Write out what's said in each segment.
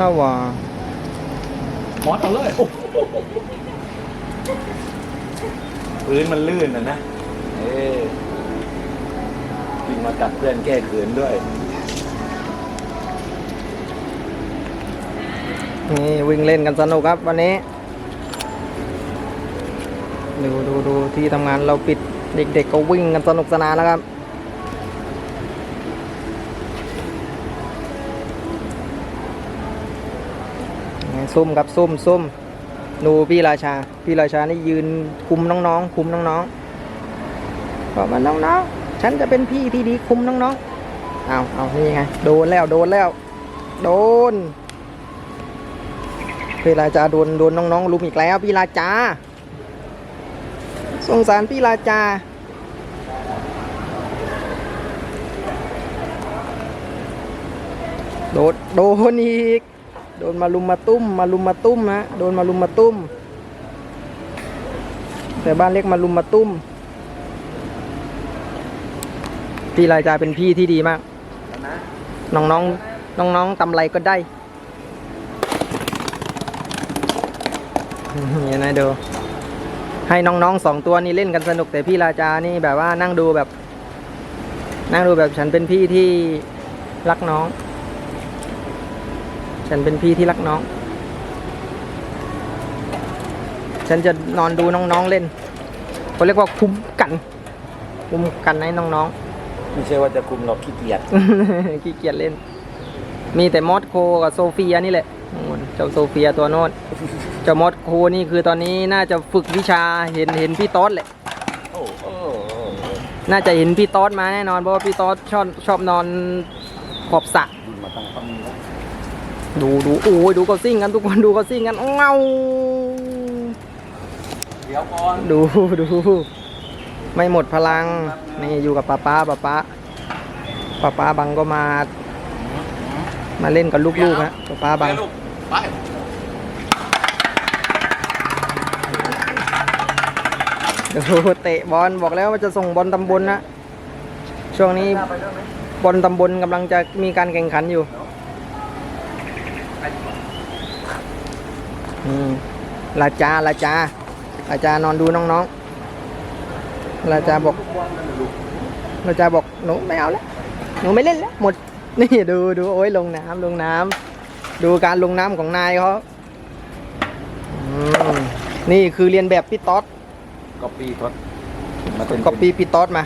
น่าว่ามอสเอาเลยโอ้โหพื้นมันลื่นนะนะ เอ๊วิ่งมากัดเพื่อนแก้เขินด้วย นี่วิ่งเล่นกันสนุกครับวันนี้ ดูดูดูที่ทำงานเราปิดเด็กๆก็วิ่งกันสนุกสนานแล้วครับ ซุ่มครับซุ่มซุ่มดูพี่ราชา พี่ราชานี่ยืนคุมน้องๆ คุมน้องๆบอกมาน้องๆ ฉันจะเป็นพี่ที่ดีคุมน้องๆ เอาเอานี่ไง โดนแล้ว โดนแล้ว โดน พี่ราชาโดนโดนน้องๆลุมอีกแล้ว พี่ราชา สงสารพี่ราชา โดนโดนอีก โดนมาลุมมาตุ้ม มาลุมมาตุ้มฮะโดนมาลุมมาตุ้ม แต่บ้านเล็กมาลุมมาตุ้มพี่รายจาเป็นพี่ที่ดีมากแล้วนะน้องๆน้องๆตำไรก็ได้เห็นไหมดูให้น้องๆสองตัวนี้เล่นกันสนุกแต่พี่ราจานี่แบบว่านั่งดูแบบ นั่งดูแบบฉันเป็นพี่ที่รักน้อง ฉันเป็นพี่ที่รักน้อง ฉันจะนอนดูน้องๆเล่นเขาเรียกว่าคุ้มกันคุ้มกันให้น้องๆไม่ใช่ว่าจะคุมเราขี้เกียจขี้เกียจเล่น มีแต่มอสโคกับโซเฟียนี่แหละโน่นเจ้าโซเฟียตัวโน้นเจ้ามอสโคนี่คือตอนนี้น่าจะฝึกวิชาเห็นเห็นพี่ต๊อดแหละ โอ้โหน่าจะเห็นพี่ต๊อดมาแน่นอนเพราะว่าพี่ต๊อดชอบชอบนอนขอบสระยินมาตั้งตั้งแล้ว ดูดูโอ้ยดูเขาซิ่งกันทุกคนดูเขาซิ่งกันเงาเดี๋ยวก่อนดูดูไม่หมดพลัง นี่อยู่กับป้าป้าป้าป้าป้าป้าบังก็มา มาเล่นกับลูกๆฮะป้าป้าบังลูกไปดูเตะบอลบอกแล้วว่าจะส่งบอลตำบลนะช่วงนี้บอลตำบลกำลังจะมีการแข่งขันอยู่ อืมลาจาลาจาลาจานอนดูน้องๆลาจาบอกลาจาบอกหนูไม่เอาแล้วหนูไม่เล่นแล้วหมดนี่ดูดูโอ้ยลงน้ำลงน้ำดูการลงน้ำของนายเขาอืมนี่คือเรียนแบบพี่ต๊อดก็ปีทดมาเป็นก็ปีพี่ต๊อดมา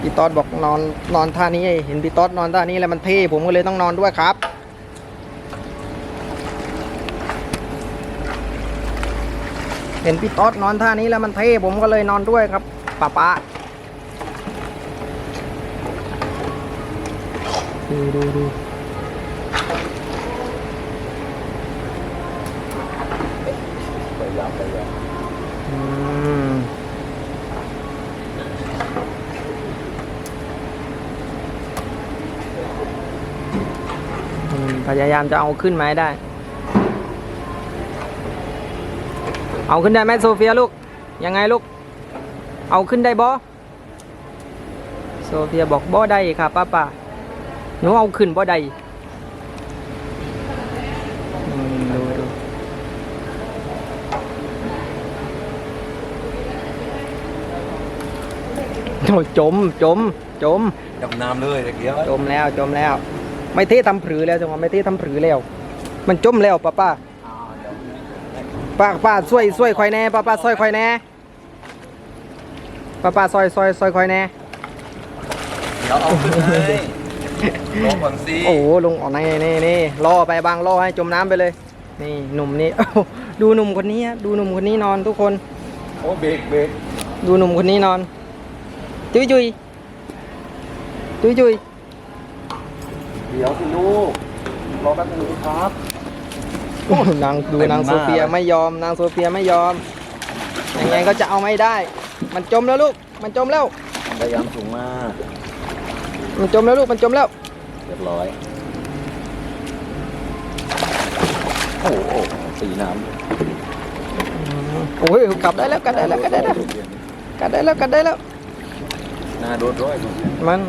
พี่ต๊อดบอกนอนนอนท่านี้เห็นพี่ต๊อดนอนท่านี้แล้วมันเท่ผมก็เลยต้องนอนด้วยครับ เห็นพี่ต๊อดนอนท่านี้แล้วมันเท่ผมก็เลยนอนด้วยครับป้าป้าดูดูดูไปยาวไปยาวอืมพยายามจะเอาขึ้นมาได้ เอาขึ้นได้ไหมโซเฟียลูก ยังไงลูก เอาขึ้นได้บอโซเฟียบอกบอได้ค่ะป้าป้าหนูเอาขึ้นบอได้อืมดูดูโอ้ยจมจมจมดำน้ำเลยตะเกียบจมแล้วจมแล้ว ไม่เท่ทำผือแล้วจังหวะไม่เท่ทำผือแล้ว มันจมแล้วป้าป้า ป้าป้าช่วยช่วยคอยแน่ป้าป้าช่วยคอยแน่ป้าป้าซอยซอยซอยคอยแน่ เดี๋ยวเอาขึ้นเลยลงก่อนสิโอ้โหลงออกในนี่นี่ล่อไปบางล่อให้จมน้ำไปเลย นี่หนุ่มนี่โอ้โหดูหนุ่มคนนี้ฮะดูหนุ่มคนนี้นอนทุกคน โอ้เบรกเบรกดูหนุ่มคนนี้นอน จุยจุยจุยจุยเดี๋ยวสิลูกรอแป๊บนึงครับ นางดูเต็มนางหน้าโซเฟียเลยไม่ยอมนางโซเฟียไม่ยอมยังไงก็จะเอาไม่ได้ มันจมแล้วลูก มันจมแล้วพยายามสูงมาก มันจมแล้วลูกมันจมแล้วเรียบร้อยโอ้โหสีน้ำโอ้ยกลับได้แล้วกลับได้แล้วกลับได้แล้วกลับได้แล้วกลับได้แล้วหน้าโดดร้อยมัน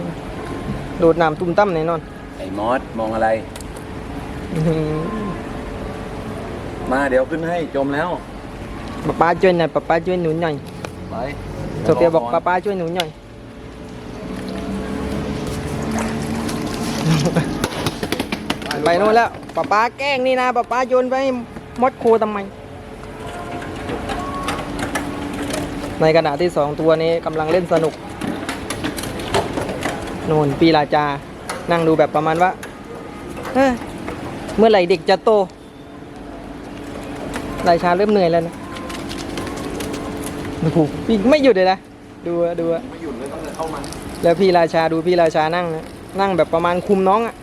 โดดน้ำตุ้มตั้มแน่นอนไอ้มอสมองอะไรอื้อหือ มาเดี๋ยวขึ้นให้จมแล้ว ป๊าป๊าช่วยหน่อยป๊าป๊าช่วยหนุนหน่อยไปโซเฟียบอกป๊าป๊าช่วยหนุนหน่อย ไปโน่นแล้วป๊าป๊าแกล้งนี่นะป๊าป๊าโยนไปให้มดโคทำไม ในขณะที่สองตัวนี้กำลังเล่นสนุกโน่นปีราจา นั่งดูแบบประมาณว่าเอ้ยเมื่อไหร่เด็กจะโต ราชาเริ่มเหนื่อยแล้วนะดูปีกไม่หยุดเลยนะ ดูอะดูอะไม่หยุดเลยตั้งแต่เข้ามาแล้วพี่ราชาดูพี่ราชานั่งนะนั่งแบบประมาณคุมน้องอะ่ะ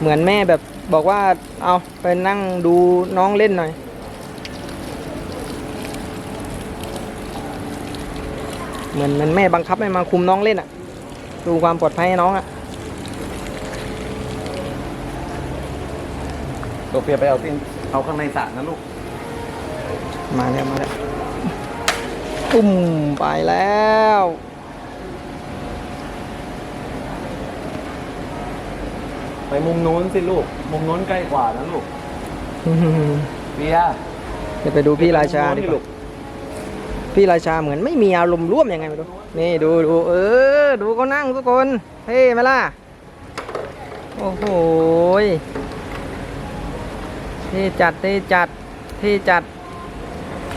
เหมือนแม่แบบบอกว่าเอาไปนั่งดูน้องเล่นหน่อยเหมือนเหมันแม่บังคับให้มาคุมน้องเล่นอะ่ะดูความปลอดภัยให้น้องอะ่ะโซเฟียไปเอาที่ เอาข้างในสระนะลูก มาแล้วมาแล้วตุ้มไปแล้วไปมุมนู้นสิลูก มุมนู้นใกล้กว่านะลูกเฟียเดี๋ยวไปดูพี่ราชาดีมุมนู้นกลูว่าพี่ราชาเหมือนไม่มีอารมณ์ร่วมยังไงไม่รู้นี่ดูดูเออ ดูเขานั่งทุกคนเท่ไหมล่ะ โอ้โหยเท่จัดเท่จัดเท่จัด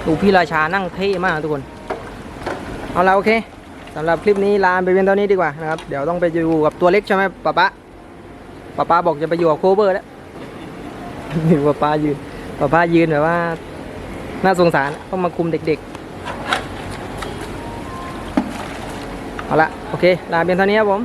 ดูพี่ราชานั่งเท่มากทุกคน เอาละโอเคสำหรับคลิปนี้ลาไปเพียงเท่านี้ดีกว่านะครับ เดี๋ยวต้องไปอยู่กับตัวเล็กใช่ไหมป๊าป๊าป๊าป๊าบอกจะไปอยู่กับโคเบอร์แล้วดูป๊าป๊ายืนป๊าป๊ายืนแบบว่า น่าสงสารต้องมาคุมเด็กๆ เอาละโอเค ลาเพียงเท่านี้ครับผม